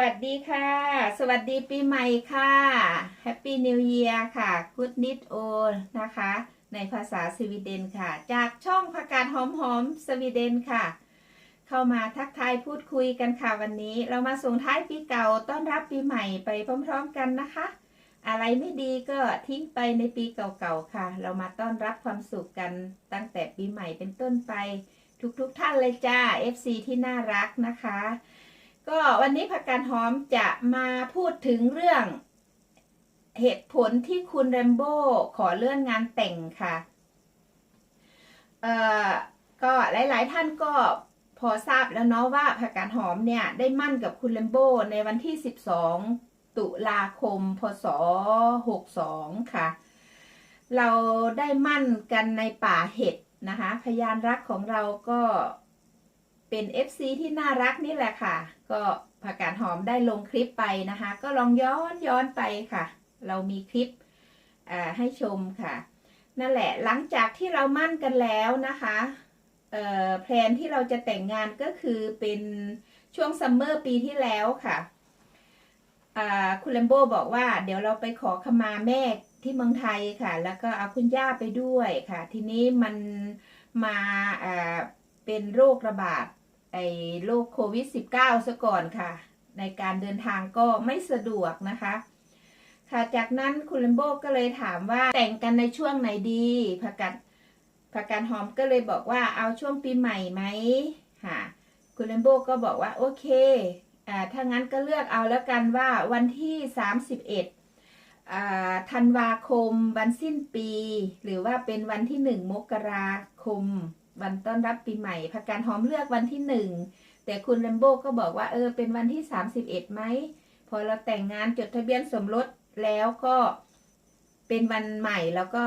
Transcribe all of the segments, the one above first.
วัสดีค่ะ สวัสดีปีใหม่ค่ะ Happy New Year ค่ะ Good n i t o นะคะ ในภาษาสวีเดนค่ะ จากช่องผักกาดหอมหอมสวีเดนค่ะ เข้ามาทักทายพูดคุยกันค่ะวันนี้ เรามาส่งท้ายปีเก่าต้อนรับปีใหม่ไปพร้อมๆกันนะคะ อะไรไม่ดีก็ทิ้งไปในปีเก่าๆค่ะ เรามาต้อนรับความสุขกันตั้งแต่ปีใหม่เป็นต้นไป ทุกๆทท่านเลยจ้า FC ที่น่ารักนะคะ ก็วันนี้ผักกาดหอมจะมาพูดถึงเรื่อง เหตุผลที่คุณแรมโบ้ขอเลื่อนงานแต่งค่ะ เอ่อ ก็หลายๆท่านก็พอทราบแล้วเนาะว่าผักกาดหอมเนี่ยได้มั่นกับคุณแรมโบ้ในวันที่ 12 ตุลาคม พศ 62 ค่ะ เราได้มั่นกันในป่าเห็ดนะคะ พยานรักของเราก็ เป็น FC ที่น่ารักนี่แหละค่ะ ก็ผักกาดหอมได้ลงคลิปไปนะคะ ก็ลองย้อนย้อนไปค่ะ เรามีคลิปให้ชมค่ะ นั่นแหละหลังจากที่เรามั่นกันแล้วนะคะเอ่อแพลนที่เราจะแต่งงานก็คือเป็นช่วงซัมเมอร์ปีที่แล้วค่ะอ่าคุณเลมโบบอกว่า เดี๋ยวเราไปขอขมาแม่ที่เมืองไทยค่ะ แล้วก็เอาคุณย่าไปด้วยค่ะ ทีนี้มันมาอ่าเป็นโรคระบาด ไอ้โรคโควิด -19 ซะก่อนค่ะ ในการเดินทางก็ไม่สะดวกนะคะ ค่ะจากนั้นคุณเลมโบก็เลยถามว่าแต่งกันในช่วงไหนดีผักกาดผักกาดหอมก็เลยบอกว่าเอาช่วงปีใหม่ไหมค่ะ คุณเลมโบก็บอกว่าโอเคอ่าถ้างั้นก็เลือกเอาแล้วกันว่าวันที่ 31อ่าธันวาคมวันสิ้นปี หรือว่าเป็นวันที่1มกราคม วันต้อนรับปีใหม่ผักกาดหอมเลือกวันที่หนึ่งแต่คุณแรมโบ้ก็บอกว่าเออเป็นวันที่สามสิบเอ็ดไหมพอเราแต่งงานจดทะเบียนสมรสแล้วก็เป็นวันใหม่แล้วก็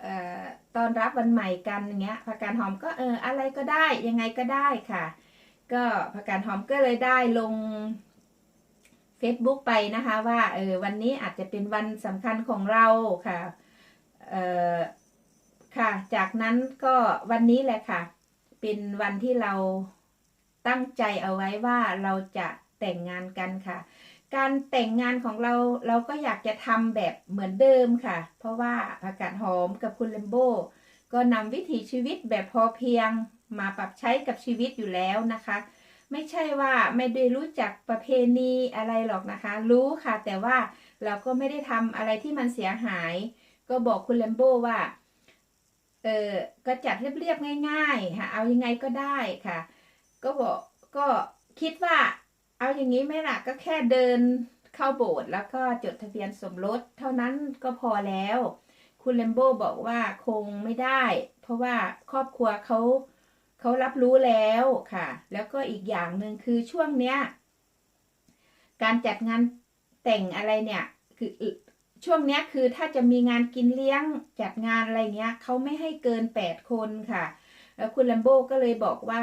เอ่อตอนรับวันใหม่กันอย่างเงี้ยผักกาดหอมก็เอออะไรก็ได้ยังไงก็ได้ค่ะ ก็ผักกาดหอมก็เลยได้ลง Facebook ไปนะคะว่าเออวันนี้อาจจะเป็นวันสำคัญของเราค่ะเอ่อ ค่ะ จากนั้นก็วันนี้แหละค่ะ เป็นวันที่เราตั้งใจเอาไว้ว่าเราจะแต่งงานกันค่ะ การแต่งงานของเราเราก็อยากจะทำแบบเหมือนเดิมค่ะ เพราะว่าอากาศหอมกับคุณเลมโบก็นำวิถีชีวิตแบบพอเพียงมาปรับใช้กับชีวิตอยู่แล้วนะคะ ไม่ใช่ว่าไม่ได้รู้จักประเพณีอะไรหรอกนะคะ รู้ค่ะ แต่ว่าเราก็ไม่ได้ทำอะไรที่มันเสียหาย ก็บอกคุณเลมโบว่า เออก็จัดเรียบๆง่ายๆค่ะเอายังไงก็ได้ค่ะ ก็บอกก็คิดว่า เอาอย่างนี้ไหมล่ะก็แค่เดินเข้าโบสถ์แล้วก็จดทะเบียนสมรส เท่านั้นก็พอแล้ว คุณเลมโบบอกว่าคงไม่ได้ เพราะว่าครอบครัวเขาเขารับรู้แล้วค่ะ แล้วก็อีกอย่างหนึ่งคือช่วงเนี้ย การจัดงานแต่งอะไรเนี่ย คือ ช่วงนี้คือถ้าจะมีงานกินเลี้ยงจัดงานอะไรเงี้ยเขาไม่ให้เกิน8คนค่ะ แล้วคุณลัมโบก็เลยบอกว่า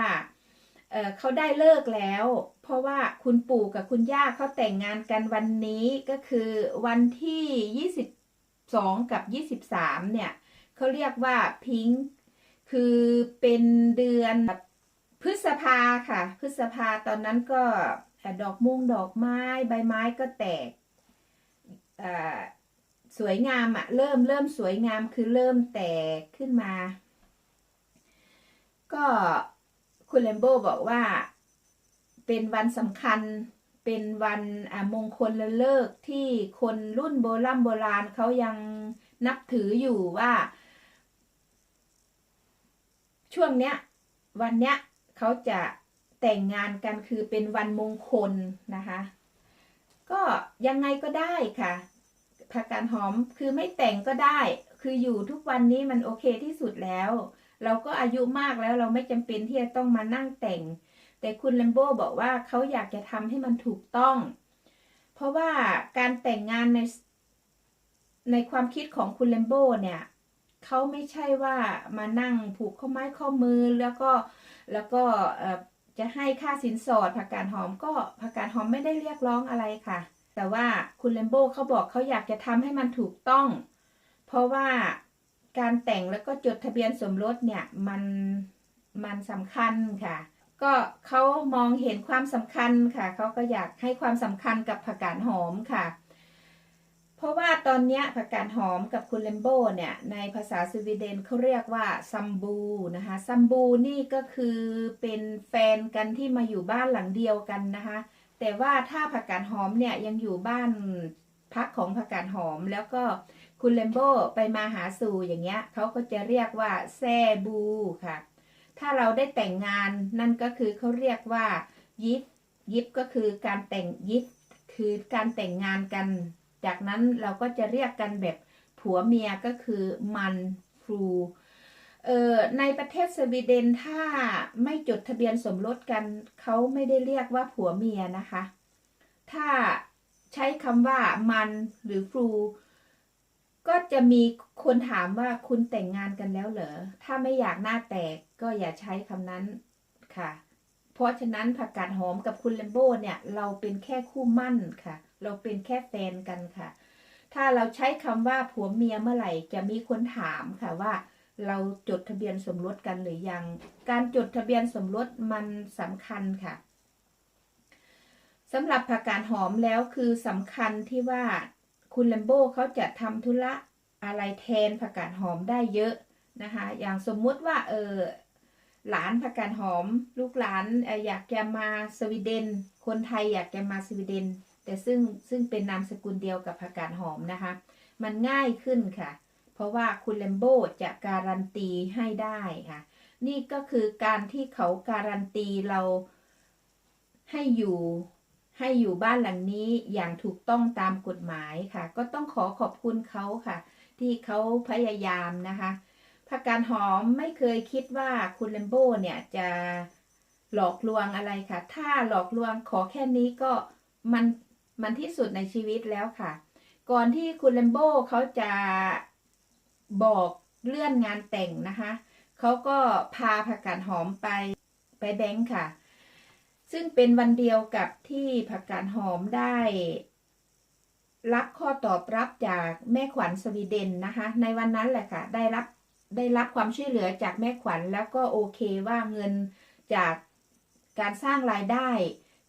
เเขาได้เลิกแล้ว เพราะว่าคุณปู่กับคุณย่าเขาแต่งงานกันวันนี้ก็คือวันที่ 22 กับ 23 เนี่ยเขาเรียกว่าพิงค์คือเป็นเดือนพฤษภาค่ะ พฤษภาตอนนั้นก็ดอกม่งดอกไม้ใบไม้ก็แตก สวยงามอะเริ่มเริ่มสวยงามคือเริ่มแตกขึ้นมา ก็คุณเลมโบบอกว่า เป็นวันสำคัญเป็นวันมงคลละเลิกที่คนรุ่นโบราณโบราณเขายังนับถืออยู่ว่า ช่วงเนี้ย วันเนี้ยเขาจะแต่งงานกันคือเป็นวันมงคลนะคะ ก็ยังไงก็ได้ค่ะ ผักกาดหอมคือไม่แต่งก็ได้ คืออยู่ทุกวันนี้มันโอเคที่สุดแล้ว เราก็อายุมากแล้วเราไม่จำเป็นที่จะต้องมานั่งแต่ง แต่คุณเลมโบบอกว่าเขาอยากจะทำให้มันถูกต้อง เพราะว่าการแต่งงานในในความคิดของคุณเลมโบเนี่ยเขาไม่ใช่ว่ามานั่งผูกข้อไม้ข้อมือแล้วก็แล้วก็จะให้ค่าสินสอดผักกาดหอมก็ผักกาดหอมไม่ได้เรียกร้องอะไรค่ะ แต่ว่าคุณเลมโบเขาบอกเขาอยากจะทำให้มันถูกต้อง เพราะว่าการแต่งแล้วก็จดทะเบียนสมรสเนี่ยมันมันสำคัญค่ะ ก็เขามองเห็นความสำคัญค่ะเขาก็อยากให้ความสำคัญกับผักกาดหอมค่ะ เพราะว่าตอนนี้ผักกาดหอมกับคุณเลมโบเนี่ยในภาษาสวีเดนเขาเรียกว่าซัมบูนะคะซัมบูนี่ก็คือเป็นแฟนกันที่มาอยู่บ้านหลังเดียวกันนะคะ แต่ว่าถ้าผักกาดหอมเนี่ยยังอยู่บ้านพักของผักกาดหอม แล้วก็คุณเลมโบไปมาหาสู่อย่างเงี้ยเขาก็จะเรียกว่าแซบูค่ะ ถ้าเราได้แต่งงานนั่นก็คือเขาเรียกว่า ยิปยิปก็คือการแต่งยิปคือการแต่งงานกัน จากนั้นเราก็จะเรียกกันแบบผัวเมียก็คือมันฟรู เออในประเทศสวีเดนถ้าไม่จดทะเบียนสมรสกันเขาไม่ได้เรียกว่าผัวเมียนะคะ ถ้าใช้คำว่ามันหรือฟรูก็จะมีคนถามว่าคุณแต่งงานกันแล้วเหรอ ถ้าไม่อยากหน้าแตกก็อย่าใช้คำนั้นค่ะ เพราะฉะนั้นผักกาดหอมกับคุณเลมโบเนี่ย เราเป็นแค่คู่มั่นค่ะ เราเป็นแค่แฟนกันค่ะ ถ้าเราใช้คำว่าผัวเมียเมื่อไหร่จะมีคนถามค่ะว่า เราจดทะเบียนสมรสกันหรือยัง การจดทะเบียนสมรสมันสำคัญค่ะสำหรับผักกาดหอมแล้วคือสำคัญที่ว่าคุณแลมโบ้เขาจะทำธุระอะไรแทนผักกาดหอมได้เยอะนะคะ อย่างสมมุติว่าเออหลานผักกาดหอม ลูกหลานอออยากจะมาสวีเดน คนไทยอยากจะมาสวีเดน แต่ซึ่งซึ่งเป็นนามสกุลเดียวกับผักกาดหอมนะคะ มันง่ายขึ้นค่ะ เพราะว่าคุณแลมโบจะการันตีให้ได้ค่ะ นี่ก็คือการที่เขาการันตีเราให้อยู่ให้อยู่บ้านหลังนี้อย่างถูกต้องตามกฎหมายค่ะ ก็ต้องขอขอบคุณเขาค่ะ ที่เขาพยายามนะคะผักกาดหอมไม่เคยคิดว่าคุณเลมโบเนี่ยจะหลอกลวงอะไรค่ะ ถ้าหลอกลวงขอแค่นี้ก็มันมันที่สุดในชีวิตแล้วค่ะ ก่อนที่คุณเลมโบเขาจะ บอกเลื่อนงานแต่งนะคะเขาก็พาผักกาดหอมไปไปแบงค์ค่ะ ซึ่งเป็นวันเดียวกับที่ผักกาดหอมได้ รับข้อตอบรับจากแม่ขวัญสวีเดนนะคะ ในวันนั้นแหละค่ะ ได้รับได้รับความช่วยเหลือจากแม่ขวัญแล้วก็โอเคว่าเงินจากการสร้างรายได้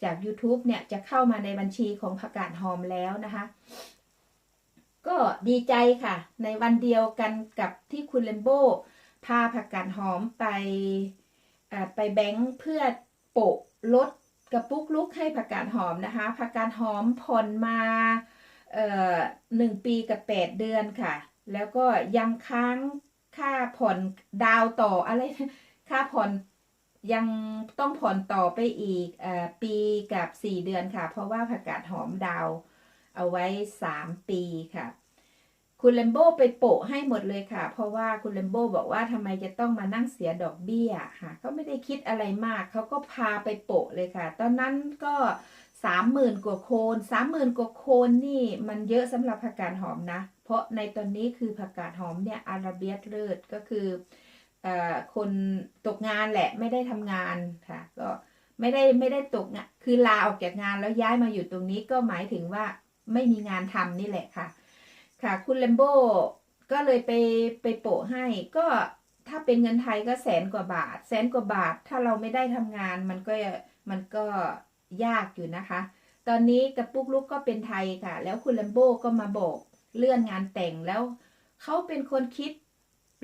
จาก YouTube เนี่ยจะเข้ามาในบัญชีของผักกาดหอมแล้วนะคะ ก็ดีใจค่ะ ในวันเดียวกันกับที่คุณเลมโบพาผักกาดหอมไปไปแบงค์เพื่อโปะลดกระปุกลุกให้ผักกาดหอมนะคะผักกาดหอมผ่อนมาหนึ่งปีกับแปดเดือนค่ะ แล้วก็ยังค้างค่าผ่อนดาวต่ออะไรค่าผ่อนยังต้องผ่อนต่อไปอีกออปีกับสี่เดือนค่ะ เพราะว่าผักกาดหอมดาว เอาไว้สามปีค่ะ คุณเลมโบไปโปะให้หมดเลยค่ะ เพราะว่าคุณเลมโบบอกว่าทำไมจะต้องมานั่งเสียดอกเบี้ยค่ะเขาไม่ได้คิดอะไรมาก เขาก็พาไปโปะเลยค่ะ ตอนนั้นก็สามหมื่นกว่าโคนสามหมื่นกว่าโคนนี่มันเยอะสำหรับผักกาดหอมนะ เพราะในตอนนี้คือผักกาดหอมเนี่ยอาราเบียสเลิศก็คือเอ่อคนตกงานแหละไม่ได้ทำงานค่ะ ก็ไม่ได้ไม่ได้ตกงานคือลาออกจากงานแล้วย้ายมาอยู่ตรงนี้ก็หมายถึงว่า ไม่มีงานทำนี่แหละค่ะ ค่ะ คุณเลมโบก็เลยไปไปโปะให้ก็ถ้าเป็นเงินไทยก็แสนกว่าบาท แสนกว่าบาทถ้าเราไม่ได้ทำงานมันก็มันก็ยากอยู่นะคะ ตอนนี้กระปุกลุกก็เป็นไทยค่ะ แล้วคุณเลมโบก็มาบอกเลื่อนงานแต่งแล้วเขาเป็นคนคิด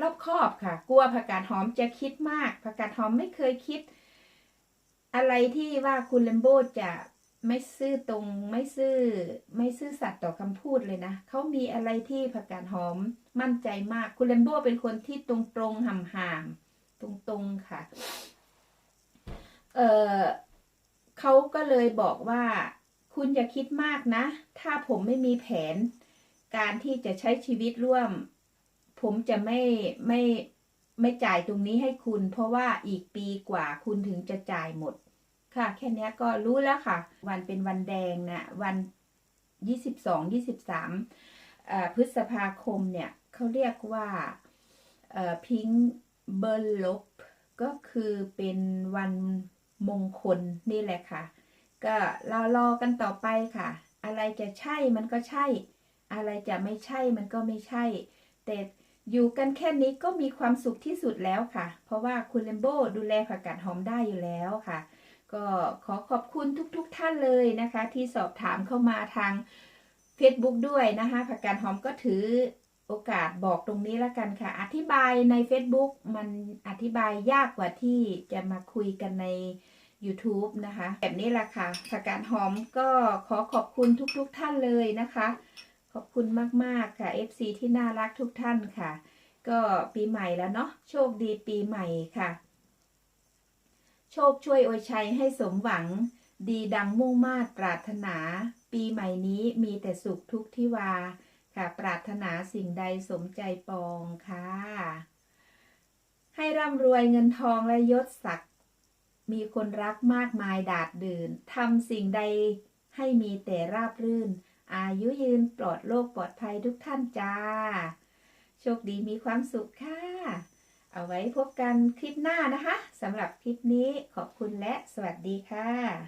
รอบคอบค่ะ กลัวผักกาดหอมจะคิดมากผักกาดหอมไม่เคยคิด อะไรที่ว่าคุณเลมโบจะ ไม่ซื่อตรงไม่ซื่อไม่ซื่อสัตย์ต่อคำพูดเลยนะเขามีอะไรที่ผักกาดหอมมั่นใจมาก คุณเลมโบเป็นคนที่ตรงตรงห่ำห่ามตรงตรงค่ะ เออเขาก็เลยบอกว่า คุณอย่าคิดมากนะ ถ้าผมไม่มีแผน การที่จะใช้ชีวิตร่วม ผมจะไม่ไม่ไม่จ่ายตรงนี้ให้คุณ เพราะว่าอีกปีกว่าคุณถึงจะจ่ายหมด ค่ะ แค่เนี้ยก็รู้แล้วค่ะ วันเป็นวันแดงนะวันยี่สิบสองยี่สิบสามพฤษภาคมเนี่ยเขาเรียกว่าพิงเบอร์ลบก็คือเป็นวันมงคลนี่แหละค่ะ ก็รอรอกันต่อไปค่ะ อะไรจะใช่มันก็ใช่ อะไรจะไม่ใช่มันก็ไม่ใช่ แต่อยู่กันแค่นี้ก็มีความสุขที่สุดแล้วค่ะ เพราะว่าคุณเลมโบดูแลผักกาดหอมได้อยู่แล้วค่ะ ก็ขอขอบคุณทุกๆทท่านเลยนะคะ ที่สอบถามเข้ามาทาง Facebook ด้วยนะคะผักกาดหอมก็ถือโอกาสบอกตรงนี้ล้วกันค่ะ อธิบายใน Facebook มันอธิบายยากกว่าที่จะมาคุยกันใน YouTube นะคะ แบบนี้แหละค่ะผักกาดหอมก็ขอขอบคุณทุกๆทท่านเลยนะคะ ขอบคุณมากๆค่ะ FC ที่น่ารักทุกท่านค่ะ ก็ปีใหม่แล้วเนาะโชคดีปีใหม่ค่ะ โชคช่วยอวยชัยให้สมหวัง ดีดังมุ่งมาตรปรารถนา ปีใหม่นี้มีแต่สุขทุกที่วา ค่ะ ปรารถนาสิ่งใดสมใจปองค่ะ ให้ร่ำรวยเงินทองและยศศักดิ์มีคนรักมากมายดาดดื่นทำสิ่งใดให้มีแต่ราบรื่น อายุยืนปลอดโรคปลอดภัยทุกท่านจ้า โชคดีมีความสุขค่ะ เอาไว้พบกันคลิปหน้านะคะสำหรับคลิปนี้ขอบคุณและสวัสดีค่ะ